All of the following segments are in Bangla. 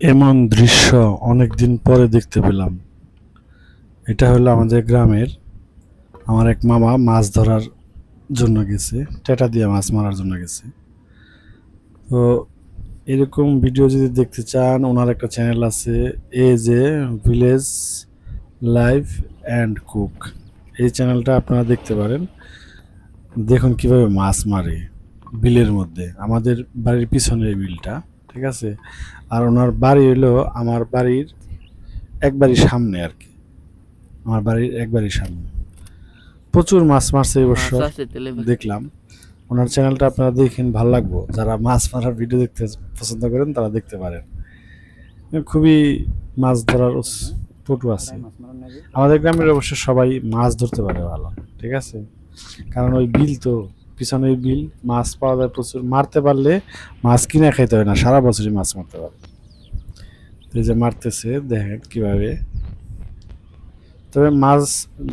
এমন দৃশ্য অনেক দিন পরে দেখতে পেলাম। এটা হলো আমাদের গ্রামের, আমার এক মামা মাছ ধরার জন্য গেছে, টেটা দিয়ে মাছ মারার জন্য গেছে। তো এরকম ভিডিও যদি দেখতে চান, ওনার একটা চ্যানেল আছে এ যে ভিলেজ লাইভ অ্যান্ড কুক এই চ্যানেলটা আপনারা দেখতে পারেন। দেখুন কীভাবে মাছ মারে বিলের মধ্যে, আমাদের বাড়ির পিছনের বিলটা। ঠিক আছে? আর ওনার বাড়ি হলো আমার বাড়ির এক বাড়ির সামনে আর কি। আমার বাড়ির এক বাড়ির সামনে। প্রচুর মাছ মারছে এই বছর। মাছ আছে তেলে ভাজা। দেখলাম। ওনার চ্যানেলটা আপনারা দেখেন ভালো লাগবো। যারা মাছ মারার ভিডিও দেখতে পছন্দ করেন তারা দেখতে পারেন। খুবই মাছ ধরার পটু আছে। আমাদের গ্রামের অবশ্য সবাই মাছ ধরতে পারে ভালো ঠিক আছে? কারণ ওই বিল তো পিছনে বিল, মাছ পাওয়া যায় প্রচুর। মারতে পারলে মাছ কিনে খাইতে হয় না, সারা বছরই মাছ মারতে পারে তো এই যে মারতেছে, দেখেন কীভাবে। তবে মাছ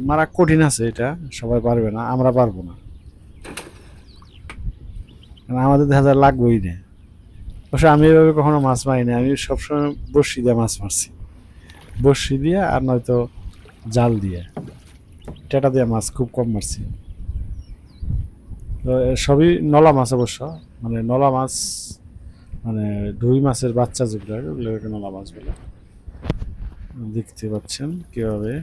মারা কঠিন আছে এটা, সবাই পারবে না, আমরা পারব না। আমাদের দেখা যায় লাগবেই না। অবশ্য আমি এভাবে কখনো মাছ মারি না আমি সবসময় বড়শি দিয়ে মাছ মারছি। বড়শি দিয়ে আর নয়তো জাল দিয়ে। টেটা দিয়ে মাছ খুব কম মারছি। তো সবই নলা মাছ অবশ্য। মানে নলা মাছ মানে রুই মাছের বাচ্চা যেগুলো ওগুলোকে নলা মাছ বলে। দেখতে পাচ্ছেন কীভাবে।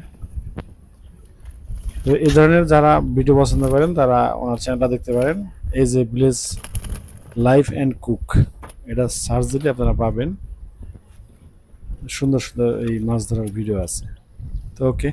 তো এই ধরনের যারা ভিডিও পছন্দ করেন, তারা ওনার চ্যানেলটা দেখতে পারেন। এই যে ভিলেজ লাইফ অ্যান্ড কুক এটা সার্চ দিলে আপনারা পাবেন। সুন্দর সুন্দর এই মাছ ধরার ভিডিও আছে। তো ওকে